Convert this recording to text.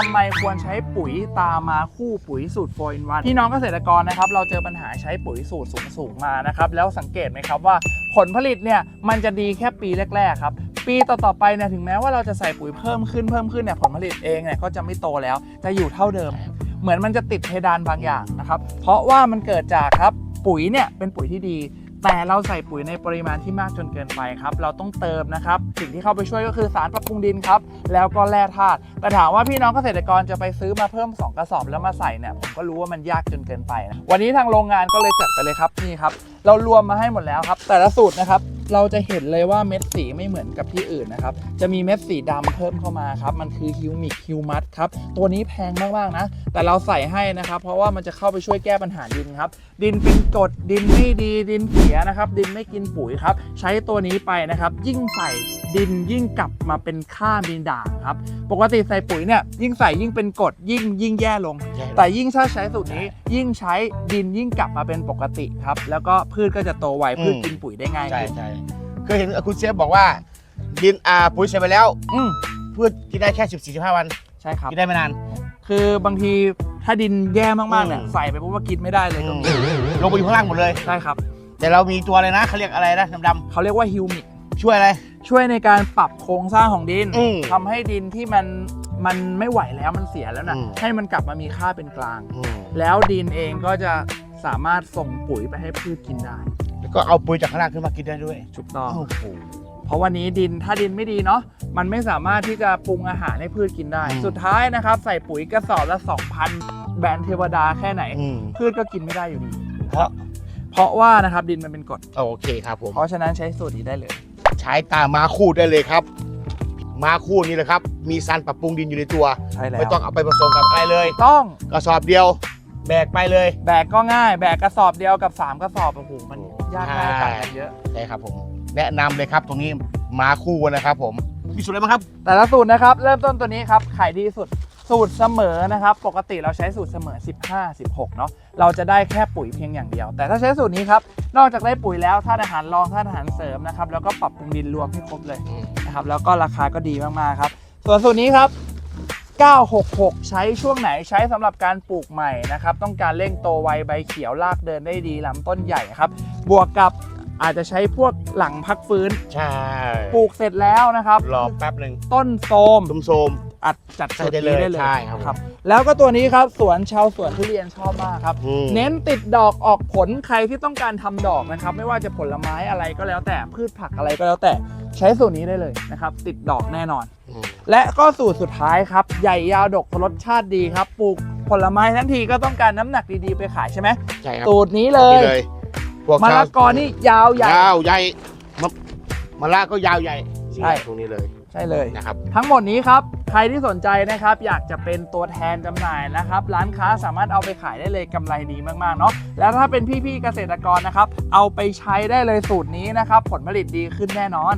ทำไมควรใช้ปุ๋ยตามาคู่ปุ๋ยสูตร4 in 1พี่น้องเกษตรกรนะครับ เราเจอปัญหาใช้ปุ๋ยสูตรสูงๆมานะครับ แล้วสังเกตไหมครับว่าผลผลิตเนี่ยมันจะดีแค่ปีแรกๆครับปีต่อๆไปเนี่ยถึงแม้ว่าเราจะใส่ปุ๋ยเพิ่มขึ้นเพิ่มขึ้นเนี่ยผลผลิตเองเนี่ยก็จะไม่โตแล้วจะอยู่เท่าเดิม เหมือนมันจะติดเพดานบางอย่างนะครับ เพราะว่ามันเกิดจากครับปุ๋ยเนี่ยเป็นปุ๋ยที่ดี แต่เราใส่ปุ๋ยในปริมาณที่มากจนเกินไปครับ เราต้องเติมนะครับ สิ่งที่เข้าไปช่วยก็คือสารปรับปรุงดินครับ แล้วก็แร่ธาตุ แต่ถามว่าพี่น้องเกษตรกรจะไปซื้อมาเพิ่ม 2 กระสอบแล้วมาใส่เนี่ย ผมก็รู้ว่ามันยากจนเกินไปนะ วันนี้ทางโรงงานก็เลยจัดไปเลยครับนี่ครับ เรารวมมาให้หมดแล้วครับ แต่ละสูตรนะครับ เราจะเห็นเลยว่าเม็ดสีไม่เหมือนกับที่อื่นนะครับ จะมีเม็ดสีดำเพิ่มเข้ามาครับ มันคือฮิวมิกฮิวมัสครับ ตัวนี้แพงมากๆนะ แต่เราใส่ให้นะครับ เพราะว่ามันจะเข้าไปช่วยแก้ปัญหาดินครับ ดินเป็นกรดดินไม่ดีดินเสียนะครับ ดินไม่กินปุ๋ยครับ ใช้ตัวนี้ไปนะครับ ยิ่งใส่ดินยิ่งกลับมาเป็นค่ามีด่างครับ ปกติใส่ปุ๋ยเนี่ยยิ่งใส่ยิ่งเป็นกรดยิ่งยิ่งแย่ลง แต่ยิ่งถ้าใช้สูตรนี้ยิ่งใช้ดินยิ่งกลับมาเป็นปกติครับ แล้วก็พืชก็จะโตไวพืชกินปุ๋ยได้ง่ายใช่ขึ้นใช่เคยเห็นคุณเซฟบอกว่าดินอ่าปุ๋ยใส่ไปแล้วอืมพืชกินได้แค่14 15วันใช่ครับ กินได้ไม่นาน คือบางทีถ้าดินแย่มากๆเนี่ยอืม ใส่ไปปุ๊บว่ากินไม่ได้เลยก็มีลงไปอยู่ข้างล่างหมดเลย ใช่ครับแต่เรามีตัวอะไรนะเขาเรียกอะไรนะดำเขาเรียกว่าฮิวมิก ๆช่วยอะไร ช่วยในการปรับโครงสร้างของดินอืม ทำให้ดินที่มัน มันไม่ไหวแล้วมันเสียแล้วนะอืม ให้มันกลับมามีค่าเป็นกลาง อืมแล้วดินเองก็จะสามารถส่งปุ๋ยไปให้พืชกินได้แล้วก็เอาปุ๋ยจากข้างล่างขึ้นมากินได้ด้วยถูกต้องโอ้โห เพราะวันนี้ดินถ้าดินไม่ดีเนาะมันไม่สามารถที่จะปรุงอาหารให้พืชกินได้ อืม สุดท้ายนะครับ ใส่ปุ๋ยกระสอบละ 2,000 แบรนด์เทวดาแค่ไหน อืมพืชก็กินไม่ได้อยู่ดีเพราะเพราะว่านะครับดินมันเป็นกรดโอเคครับผม เพราะฉะนั้นใช้สูตรนี้ได้เลย ใช้ตามาคู่ได้เลยครับ มาคู่นี่แหละครับ มีสารปรับปรุงดินอยู่ในตัว ใช่แล้ว ไม่ต้องเอาไปผสมกับอะไรเลยต้องกระสอบเดียว แบกไปเลย แบกก็ง่าย แบกกระสอบเดียวกับ 3 กระสอบโอ้โหมันยากง่ายใช่ต่างกันเยอะ ใช่ครับผม แนะนำเลยครับตรงนี้มาคู่นะครับผม มีสูตรอะไรบ้างครับ แต่ละสูตรนะครับ เริ่มต้นตัวนี้ครับขายดีสุดสูตรเสมอนะครับ ปกติเราใช้สูตรเสมอ 15 16 เนาะเราจะได้แค่ปุ๋ยเพียงอย่างเดียว แต่ถ้าใช้สูตรนี้ครับ นอกจากได้ปุ๋ยแล้วธาตุอาหารรองธาตุอาหารเสริมนะครับ แล้วก็ปรับปรุงดินรวมให้ครบเลย นะครับแล้วก็ราคาก็ดีมากๆครับส่วนสูตรนี้ครับ 966 ใช้ช่วงไหนใช้สำหรับการปลูกใหม่นะครับต้องการเร่งโตไวใบเขียวรากเดินได้ดีลำต้นใหญ่ครับ บวกกับอาจจะใช้พวกหลังพักฟื้น ใช่ ปลูกเสร็จแล้วนะครับ รอแป๊บหนึ่งต้นโทมตุ้มโซมอัดจัดใส่สูตรได้เลยนี้ได้เลยใช่ครับครับ แล้วก็ตัวนี้ครับสวนชาวสวนทุเรียนชอบมากครับอืมเน้นติดดอกออกผลใครที่ต้องการทำดอกนะครับ ไม่ว่าจะผลไม้อะไรก็แล้วแต่พืชผักอะไรก็แล้วแต่ ใช้สูตรนี้ได้เลยนะครับ ติดดอกแน่นอนอืมและก็สูตรสุดท้ายครับ ใหญ่ยาวดกรสชาติดีครับ ปลูกผลไม้ทั้งทีก็ต้องการน้ำหนักดีๆไปขายใช่ไหมใช่ครับสูตรนี้เลนี่ยเลยพวกมะชาวละกอนี่ยาวใหญ่ยาวใหญ่มะมะละก็ยาวใหญ่ใช่ตรงนี้เลยใช่เลยนะครับทั้งหมดนี้ครับใครที่สนใจนะครับ อยากจะเป็นตัวแทนจำหน่ายนะครับ ร้านค้าสามารถเอาไปขายได้เลยกำไรดีมากๆเนาะแล้วถ้าเป็นพี่ๆเกษตรกรนะครับ เอาไปใช้ได้เลยสูตรนี้นะครับ ผลผลิตดีขึ้นแน่นอน